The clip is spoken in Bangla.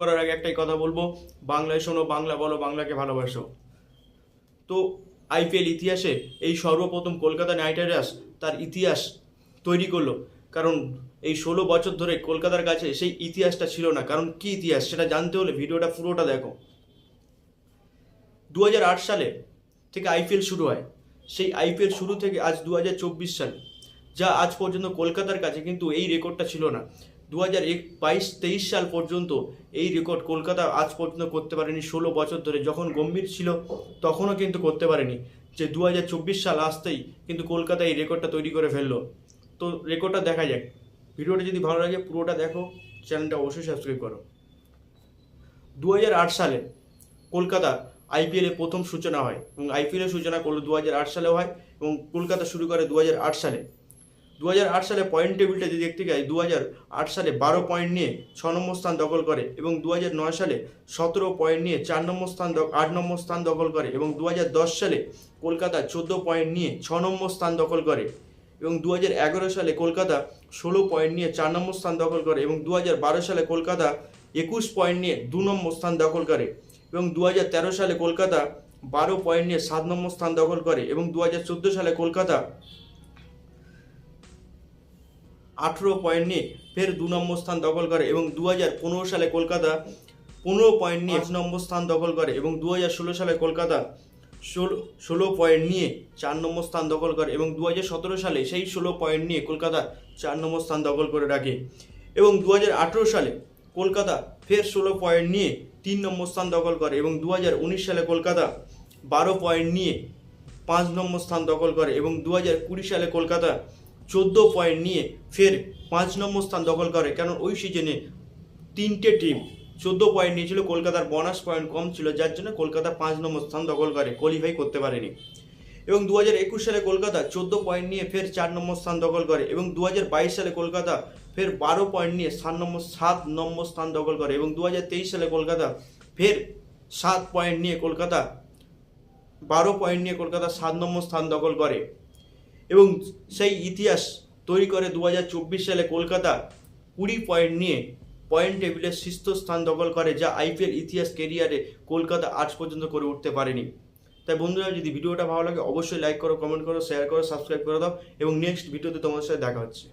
করার আগে একটাই কথা বলব, বাংলায় শোনো, বাংলা বলো, বাংলাকে ভালোবাসো। তো আইপিএল ইতিহাসে এই সর্বপ্রথম কলকাতা নাইট রাইডার্স তার ইতিহাস তৈরি করল। কারণ এই ষোলো বছর ধরে কলকাতার কাছে সেই ইতিহাসটা ছিল না। কারণ কি ইতিহাস? সেটা জানতে হলে ভিডিওটা পুরোটা দেখো। দু হাজার আট সালে থেকে আইপিএল শুরু হয়। সেই আইপিএল শুরু থেকে আজ দু সাল। যা আজ পর্যন্ত কলকাতার কাছে কিন্তু এই রেকর্ডটা ছিল না। দু হাজার বাইশ, তেইশ সাল পর্যন্ত এই রেকর্ড কলকাতা আজ পর্যন্ত করতে পারেনি, ষোলো বছর ধরে। যখন গম্ভীর ছিল, তখনও কিন্তু করতে পারেনি। যে দু হাজার চব্বিশ সাল আসতেই কিন্তু কলকাতা এই রেকর্ডটা তৈরি করে ফেলল। তো রেকর্ডটা দেখা যাক। ভিডিওটা যদি ভালো লাগে, পুরোটা দেখো, চ্যানেলটা অবশ্যই সাবস্ক্রাইব করো। দু হাজার আট সালে কলকাতা আইপিএলে প্রথম সূচনা হয় এবং আইপিএলের সূচনা করল দু হাজার আট সালেও হয় এবং কলকাতা শুরু করে দু হাজার আট সালে। দু হাজার আট সালে পয়েন্ট টেবিলটা যদি দেখতে যাই দু হাজার আট সালে বারো পয়েন্ট নিয়ে ছ নম্বর স্থান দখল করে এবং দু হাজার নয় সালে সতেরো পয়েন্ট নিয়ে চার নম্বর স্থান আট নম্বর স্থান দখল করে এবং দু হাজার দশ সালে কলকাতা চোদ্দ পয়েন্ট নিয়ে ছ নম্বর স্থান দখল করে এবং দু হাজার এগারো সালে কলকাতা ষোলো পয়েন্ট নিয়ে চার নম্বর স্থান দখল করে এবং দু হাজার বারো সালে কলকাতা একুশ পয়েন্ট নিয়ে দু নম্বর স্থান দখল করে এবং দু হাজার তেরো সালে কলকাতা বারো পয়েন্ট নিয়ে সাত নম্বর স্থান দখল করে এবং দু হাজার চোদ্দ সালে কলকাতা আঠেরো পয়েন্ট নিয়ে ফের দু নম্বর স্থান দখল করে এবং দু হাজার পনেরো সালে কলকাতা পনেরো পয়েন্ট নিয়ে পাঁচ নম্বর স্থান দখল করে এবং দু হাজার ষোলো সালে কলকাতা ষোলো ষোলো পয়েন্ট নিয়ে চার নম্বর স্থান দখল করে এবং দু সালে সেই ষোলো পয়েন্ট নিয়ে কলকাতা চার নম্বর স্থান দখল করে রাখে এবং দু হাজার আঠেরো সালে কলকাতা ফের ষোলো পয়েন্ট নিয়ে তিন নম্বর স্থান দখল করে এবং দু হাজার উনিশ সালে কলকাতা বারো পয়েন্ট নিয়ে পাঁচ নম্বর স্থান দখল করে এবং দু সালে কলকাতা চোদ্দ পয়েন্ট নিয়ে ফের পাঁচ নম্বর স্থান দখল করে। কারণ ওই সিজনে তিনটে টিম চোদ্দ পয়েন্ট নিয়েছিল, কলকাতার বোনাস পয়েন্ট কম ছিল, যার জন্য কলকাতা পাঁচ নম্বর স্থান দখল করে কোয়ালিফাই করতে পারেনি। এবং দু হাজার একুশ সালে কলকাতা চোদ্দ পয়েন্ট নিয়ে ফের চার নম্বর স্থান দখল করে এবং দু হাজার বাইশ সালে কলকাতা ফের বারো পয়েন্ট নিয়ে সাত নম্বর সাত নম্বর স্থান দখল করে এবং দু হাজার তেইশ সালে কলকাতা ফের সাত পয়েন্ট নিয়ে কলকাতা, বারো পয়েন্ট নিয়ে কলকাতা সাত নম্বর স্থান দখল করে। এবং সেই ইতিহাস তৈরি করে দু হাজার চব্বিশ সালে কলকাতা কুড়ি পয়েন্ট নিয়ে পয়েন্ট টেবিলের শীর্ষ স্থান দখল করে, যা আইপিএল ইতিহাস কেরিয়ারে কলকাতা আজ পর্যন্ত করে উঠতে পারেনি। তাই বন্ধুরা, যদি ভিডিওটা ভালো লাগে, অবশ্যই লাইক করো কমেন্ট করো শেয়ার করো সাবস্ক্রাইব করে দাও এবং নেক্সট ভিডিওতে তোমার সাথে দেখা হচ্ছে।